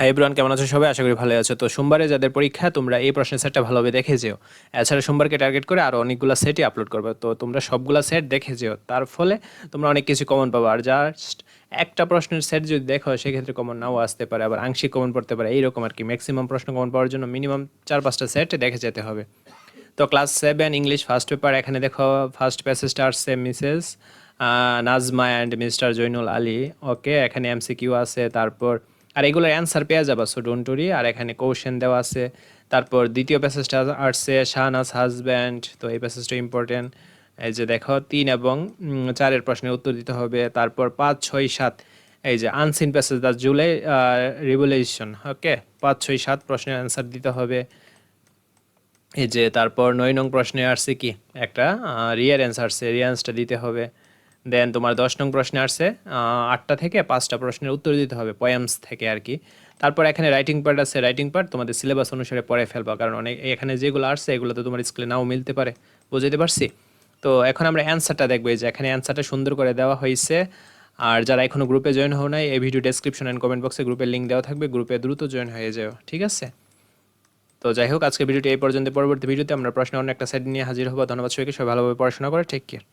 Hi everyone কেমন আছো সবাই? আশা করি ভালো আছো। তো সোমবারে যাদের পরীক্ষা, তোমরা এই প্রশ্নের সেটটা ভালোভাবে দেখে যেও। এছাড়া সোমবারকে টার্গেট করে আরও অনেকগুলো সেটই আপলোড করবে। তো তোমরা সবগুলা সেট দেখে যেও। তার ফলে তোমরা অনেক কিছু কমন পাবো। আর জাস্ট একটা প্রশ্নের সেট যদি দেখো, সেক্ষেত্রে কমন নাও আসতে পারে। আবার আংশিক কমন পড়তে পারে। এইরকম আর কি। ম্যাক্সিমাম প্রশ্ন কমন পাওয়ার জন্য মিনিমাম চার পাঁচটা সেট দেখে যেতে হবে। তো class seven English first paper এখানে দেখো ফার্স্ট প্যাসেজটা আসছে Mrs Najma and Mr Zainul Ali okay এখানে এমসিকিউ আছে। তারপর আর এগুলোর অ্যান্সার পেয়ে যাবা সো ডোন্ট টরি আর এখানে কোশ্চেন দেওয়া আছে। তারপর দ্বিতীয় প্যাসেজটা আসছে, শাহনাজ হাজব্যান্ড তো এই প্যাসেজটা ইম্পর্টেন্ট এই যে দেখো, তিন এবং চারের প্রশ্নের উত্তর দিতে হবে, তারপর পাঁচ, ছয়, সাত। এই যে unseen passage the July revolution okay পাঁচ, ছয়, সাত প্রশ্নের অ্যান্সার দিতে হবে। এই যে তারপর নয় নং প্রশ্নে আসছে কি? একটা রিয়ার অ্যান্সার আসছে রিয়ান্সটা দিতে হবে। দেন তোমার দশ নং প্রশ্নে আসছে আটটা থেকে পাঁচটা প্রশ্নের উত্তর দিতে হবে পয়ামস থেকে আর কি। তারপর এখানে রাইটিং পার্ট আছে রাইটিং পার্ট তোমাদের সিলেবাস অনুসারে পড়ে ফেলবা, কারণ অনেক, এখানে যেগুলো আসছে এগুলো তো তোমার স্কুলে নাও মিলতে পারে। বুঝতে পারছি? তো এখন আমরা অ্যান্সারটা দেখব যে এখানে অ্যান্সারটা সুন্দর করে দেওয়া হয়েছে। আর যারা এখনও গ্রুপে জয়েন হও নাই, এই ভিডিও ডেসক্রিপশন অ্যান্ড কমেন্ট বক্সে গ্রুপের লিঙ্ক দেওয়া থাকবে গ্রুপে দ্রুত জয়েন হয়ে যাও, ঠিক আছে? তো যাই হোক আজকে ভিডিওটি এই পর্যন্ত, পরবর্তী ভিডিওতে আমরা প্রশ্ন অন্য একটা সাইড নিয়ে হাজির হব। ধন্যবাদ সবাইকে, সবাই ভালোভাবে পড়াশোনা করে টেক কেয়ার